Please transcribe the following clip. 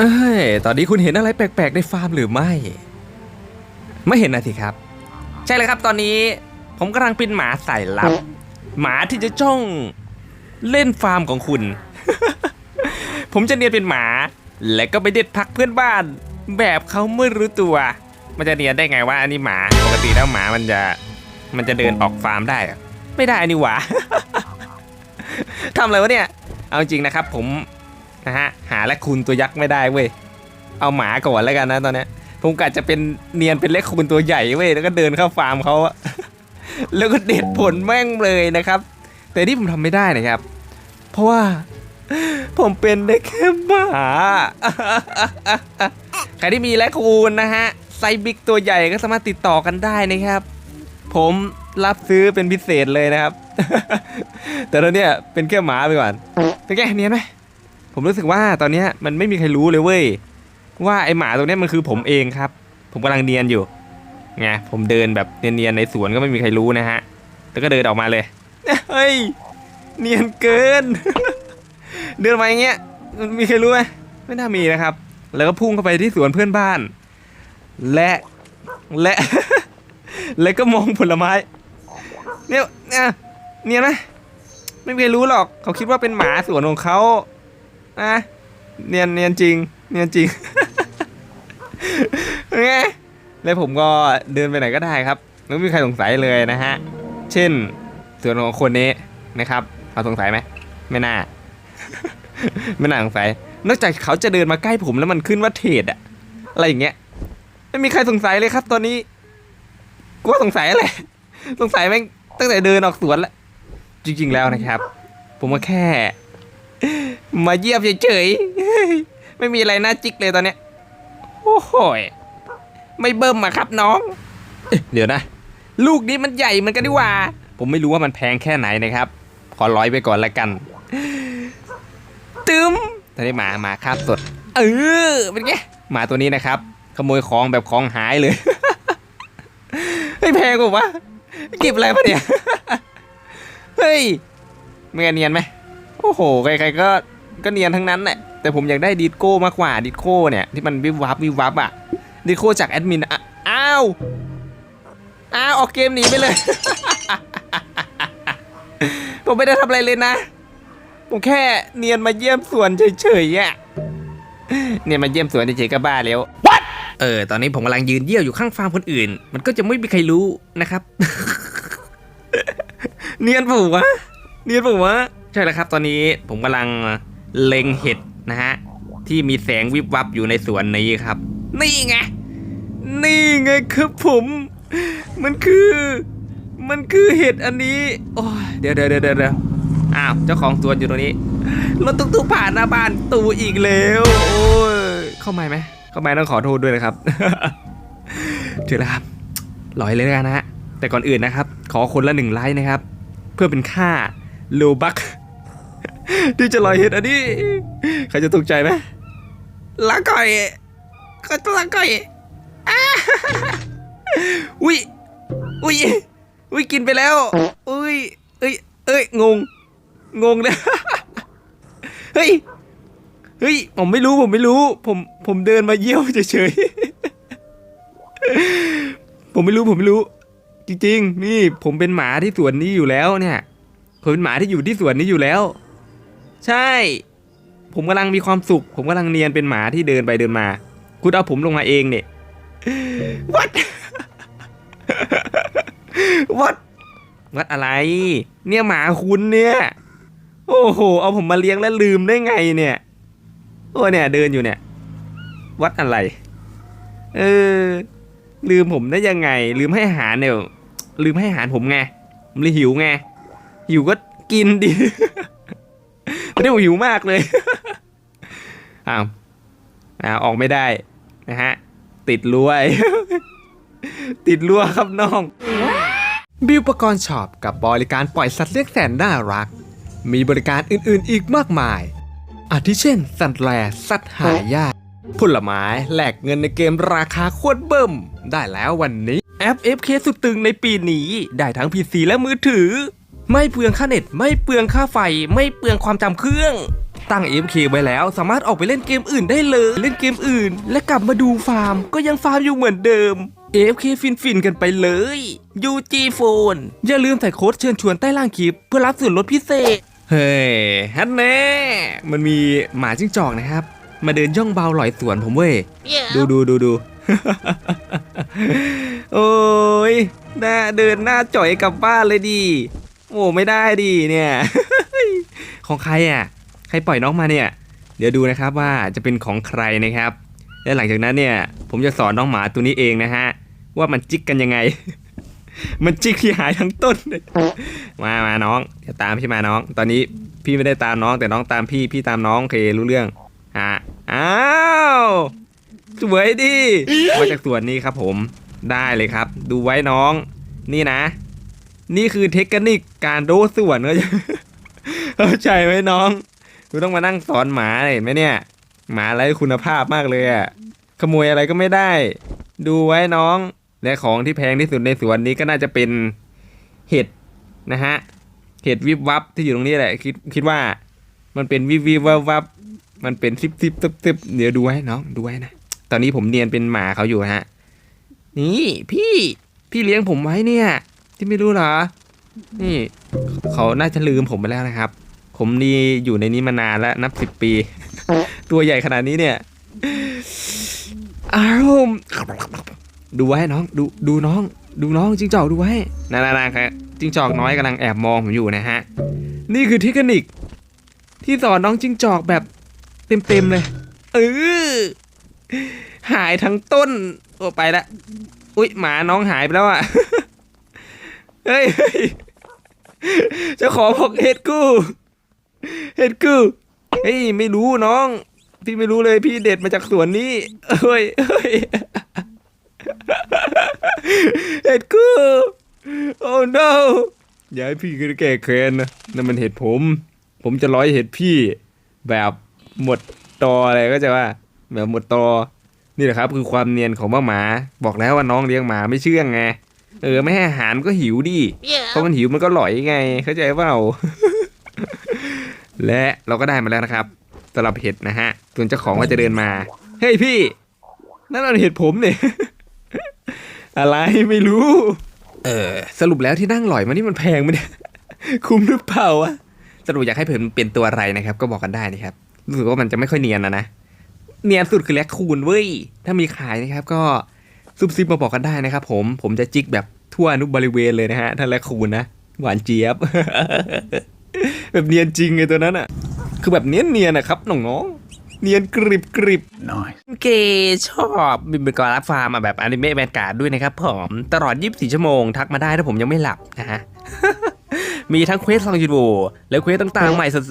เอ้ย ตอนนี้คุณเห็นอะไรแปลกๆในฟาร์มหรือไม่ ไม่เห็นนะสิครับ ใช่เลยครับตอนนี้ ผมกำลังเป็นหมาสายลับ หมาที่จะจ้องเล่นฟาร์มของคุณ ผมจะเนียนเป็นหมา และก็ไปเด็ดพักเพื่อนบ้าน แบบเขาไม่รู้ตัว มันจะเนียนได้ไงว่าอันนี้หมา ปกติแล้วหมามันจะ มันจะเดินออกฟาร์มได้ ไม่ได้นี่หว่า ทำอะไรวะเนี่ย เอาจริงนะครับ ผม นะฮะหาและคุณตัวยักษ์ไม่ได้เว้ยเอาหมาก่อนแล้วกันนะตอนนี้ผมกะจะเป็นเนียนเป็นเล็กคูณตัวใหญ่เว้ยแล้วก็เดินเข้าฟาร์มเขาแล้วก็เด็ดผลแม่งเลยนะครับ แต่ที่ผมทำไม่ได้นะครับ เพราะว่าผมเป็นได้แค่หมาใครที่มีแลคคูนนะฮะไซบิกตัวใหญ่ก็สามารถติดต่อกันได้นะครับ ผมรับซื้อเป็นพิเศษเลยนะครับ แต่ตอนเนี้ยเป็นแค่หมาไปก่อนเป็นไงเนียนไหม ผมรู้สึกว่าตอนนี้มันไม่มีใครรู้เลยเว้ยว่าไอหมาตรงเนี้มันคือผมเองครับ ผมกำลังเนียนอยู่ไงผมเดินแบบเนียนๆในสวนก็ไม่มีใครรู้นะฮะแล้วก็เดินออกมาเลยเฮ้ยเนียนเกิน เดินมาอย่างเงี้ยมันมีใครรู้ไหมไม่น่ามีนะครับ แล้วก็พุ่งเข้าไปที่สวนเพื่อนบ้าน และและแล้วก็มองผลไม้ เนี่ยเนี่ยเนียนไหมไม่มีใครรู้หรอก เขาคิดว่าเป็นหมาสวนของเขาะเนียนเนียนจริง เนียนจริงไงแล้วผมก็เดินไปไหนก็ได้ครับไม่มีใครสงสัยเลยนะฮะ เช่นส่วนของคนนี้นะครับเขาสงสัยไหมไม่น่า ไม่น่าสงสัย นอกจากเขาจะเดินมาใกล้ผมแล้วมันขึ้นว่าเทรดอะอะไรอย่างเงี้ย ไม่มีใครสงสัยเลยครับ ตอนนี้กูว่าสงสัยอะไรสงสัยแม่งตั้งแต่เดินออกสวนแล้วจริง ๆ แล้วนะครับ ผมก็แค่ มาเยี่ยมเฉยๆ ไม่มีอะไรน่าจิกเลยตอนเนี้ย โอ้โหยไม่เบิ่มอะครับน้องเอ๊ะเดี๋ยวนะ ลูกนี้มันใหญ่เหมือนกันดีหว่า ผมไม่รู้ว่ามันแพงแค่ไหนนะครับ ขอร้อยไปก่อนละกัน ตึมตอนนี้หมาหมาคาบสด เออ เป็นไง หมาตัวนี้นะครับ ขโมยของแบบของหายเลยไม่แพงกว่าวะเก็บอะไรมาเนี่ย เฮ้ยไม่เนียนไหมโอ้โห ใครๆก็ ก็เนียนทั้งนั้นแหละแต่ผมอยากได้ดิสโก้มากกว่าดิสโก้เนี่ยที่มันวิบวับวิบวับอะดิสโก้จากแอดมินอะอ้าวอ้าวออกเกมหนีไปเลย ผมไม่ได้ทำอะไรเลยนะ ผมแค่เนียนมาเยี่ยมสวนเฉยๆอะเนียนมาเยี่ยมสวนเฉยๆก็บ้าแล้ว What เออ ตอนนี้ผมกำลังยืนเยี่ยวอยู่ข้างฟาร์มคนอื่น มันก็จะไม่มีใครรู้นะครับ เนียนปะวะ เนียนปะวะ ใช่แล้วครับ ตอนนี้ผมกำลัง เล็งเห็ดนะฮะที่มีแสงวิบวับอยู่ในสวนนี้ครับ นี่ไงนี่ไงครับผม มันคือ มันคือเห็ดอันนี้โอ้ยเดี๋ยวเดี๋ยวเดี๋ยวเดี๋ยวอ้าวเจ้าของสวนอยู่ตรงนี้รถตุ๊กๆผ่านหน้าบ้านตูอีกแล้วโอ้ยเข้าม่ไหมเข้าม่ต้องขอโทษด้วยนะครับถึงแล้วครับลอยเลยนนะฮะแต่ก่อนอื่นนะครับ ขอคนละหนึ่งไลค์นะครับ เพื่อเป็นค่าโลบัก ที่จะลอยเห็ดอันนี้ ใครจะถูกใจไหมละก่อยก็ละก่อยอ้าอุ้ยอุ้ยอุ้ยกินไปแล้วอุ้ยเอ้ยเอ้ยงง งงเลยเฮ้ยเฮ้ยผมไม่รู้ผมไม่รู้ ผมผมเดินมาเยี่ยวเฉยๆผมไม่รู้ผมไม่รู้ จริงๆ นี่ผมเป็นหมาที่สวนนี้อยู่แล้วเนี่ยผมเป็นหมาที่อยู่ที่สวนนี้อยู่แล้ว ใช่ ผมกำลังมีความสุข ผมกำลังเนียนเป็นหมาที่เดินไปเดินมา คุณเอาผมลงมาเองเนี่ย what what วัดอะไร เนี่ยหมาคุณเนี่ย โอ้โห เอาผมมาเลี้ยงแล้วลืมได้ไงเนี่ย โอ้เนี่ยเดินอยู่เนี่ย วัดอะไร เออ ลืมผมได้ยังไง ลืมให้อาหารเนี่ย ลืมให้อาหารผมไง ผมเลยหิวไง หิวก็กินดิ ไม่ได้ผมหิวมากเลย อ้าวอ้าวออกไม่ได้นะฮะ ติดรั้วติดรั้วครับน้อง บิวปกรณ์ช็อปกับบริการปล่อยสัตว์เลี้ยงแสนน่ารัก มีบริการอื่นๆอีกมากมาย อาทิเช่น สัตว์แลสัตว์หายากผลไม้แลกเงินในเกมราคาโคตรเบิ่ม ได้แล้ววันนี้แอป FK สุดตึงในปีนี้ ได้ทั้ง PC และมือถือ ไม่เปลืองค่าเน็ต ไม่เปลืองค่าไฟ ไม่เปลืองความจำเครื่องตั้ง AFK ไว้แล้วสามารถออกไปเล่นเกมอื่นได้เลย เล่นเกมอื่น และกลับมาดูฟาร์ม ก็ยังฟาร์มอยู่เหมือนเดิม AFK ฟินๆกันไปเลย UG Phone อย่าลืมใส่โค้ดเชิญชวนใต้ล่างคลิป เพื่อรับส่วนลดพิเศษ เฮ้ยฮันแน่มันมีหมาจิ้งจอกนะครับ มาเดินย่องเบาหลอยสวนผมเว้ย ดูดูดูดูโอ้ยหน้าเดินหน้าจ่อยกลับบ้านเลยดี โอ้ไม่ได้ดีเนี่ย ของใครอะ ใครปล่อยน้องมาเนี่ย เดี๋ยวดูนะครับว่าจะเป็นของใครนะครับ และหลังจากนั้นเนี่ย ผมจะสอนน้องหมาตัวนี้เองนะฮะ ว่ามันจิกกันยังไง มันจิกที่หายทั้งต้นเลยมามาน้องอย่าตามพี่มาน้อง ตอนนี้พี่ไม่ได้ตามน้อง แต่น้องตามพี่พี่ตามน้องโอเครู้เรื่องอะอ้าวสวยดิมาจากสวนนี้ครับผมได้เลยครับ ดูไว้น้อง นี่นะ นี่คือเทคนิคการโดสวนเขาใจเข้าใจไหมน้องกูต้องมานั่งสอนหมาเห็นไหมเนี่ย หมาไร้คุณภาพมากเลยอะขโมยอะไรก็ไม่ได้ ดูไว้น้อง และของที่แพงที่สุดในสวนนี้ก็น่าจะเป็นเห็ดนะฮะเห็ดวิบวับที่อยู่ตรงนี้แหละคิดคิดว่า มันเป็นวิบวิบวับวับมันเป็นซิบซิบตึบตึบเดี๋ยวดูไว้น้องดูไว้นะตอนนี้ผมเนียนเป็นหมาเขาอยู่ฮะนี่พี่พี่เลี้ยงผมไว้เนี่ย ที่ไม่รู้เหรอ นี่ เขาน่าจะลืมผมไปแล้วนะครับ ผมนี่อยู่ในนี้มานานแล้วนับสิบปี ตัวใหญ่ขนาดนี้เนี่ย อ้าวดูไว้น้อง ดูดูน้อง ดูน้องจิงจอกดูไว้นานาๆครับจิงจอกน้อยกำลังแอบมองผมอยู่นะฮะ นี่คือเทคนิค ที่สอนน้องจิงจอกแบบเต็มๆเลยเออหายทั้งต้นโอ้ไปละ อุ้ยหมาน้องหายไปแล้วอะ เฮ้ยเจ้าของบอกเห็ดกูเห็ดกูเฮ้ยไม่รู้น้อง พี่ไม่รู้เลยพี่เด็ดมาจากสวนนี้เฮ้ยเฮ้ยเห็ดกูโอ้ no อย่าให้พี่แก้แค้นนะนั่นมันเห็ดผม ผมจะร้อยเห็ดพี่แบบหมดตออะไรก็จะว่า แบบหมดตอนี่แหละครับ คือความเนียนของป้าหมาบอกแล้วว่าน้องเลี้ยงหมาไม่เชื่องไง เออไม่ให้อาหารมันก็หิวดิเพราะมันหิวมันก็หลอยไง เข้าใจเปล่า และเราก็ได้มาแล้วนะครับสำหรับเห็ดนะฮะส่วนเจ้าของก็จะเดินมา เฮ้ยพี่ นั่นมันเห็ดผมเนี่ย อะไรไม่รู้ เออสรุปแล้วที่นั่งหลอยมานี่มันแพงไหมเนี่ย คุ้มหรือเปล่าวะสรุปอยากให้ผมเป็นตัวอะไรนะครับ ก็บอกกันได้นะครับ รู้สึกว่ามันจะไม่ค่อยเนียนนะนะ เนียนสุดคือแลคคูนเว้ย ถ้ามีขายนะครับก็ ซุบซิบมาบอกกันได้นะครับผมผมจะจิกแบบทั่วอนุบริเวณเลยนะฮะถ้าแลคคูนนะ หวานเจี๊ยบ แบบเนียนจริงไงตัวนั้นอะ คือแบบเนียนเนียนๆนะครับน้องๆเนียนกริบกริบ Nice. เกย์ชอบบินเป็นกอล์ฟฟาร์มอะแบบอนิเมะแมนการ์ดด้วยนะครับผมตลอด 24 ชั่วโมงทักมาได้ถ้าผมยังไม่หลับนะฮะ มีทั้งเควสซองยูโดและเควสต่างๆ ใหม่สุด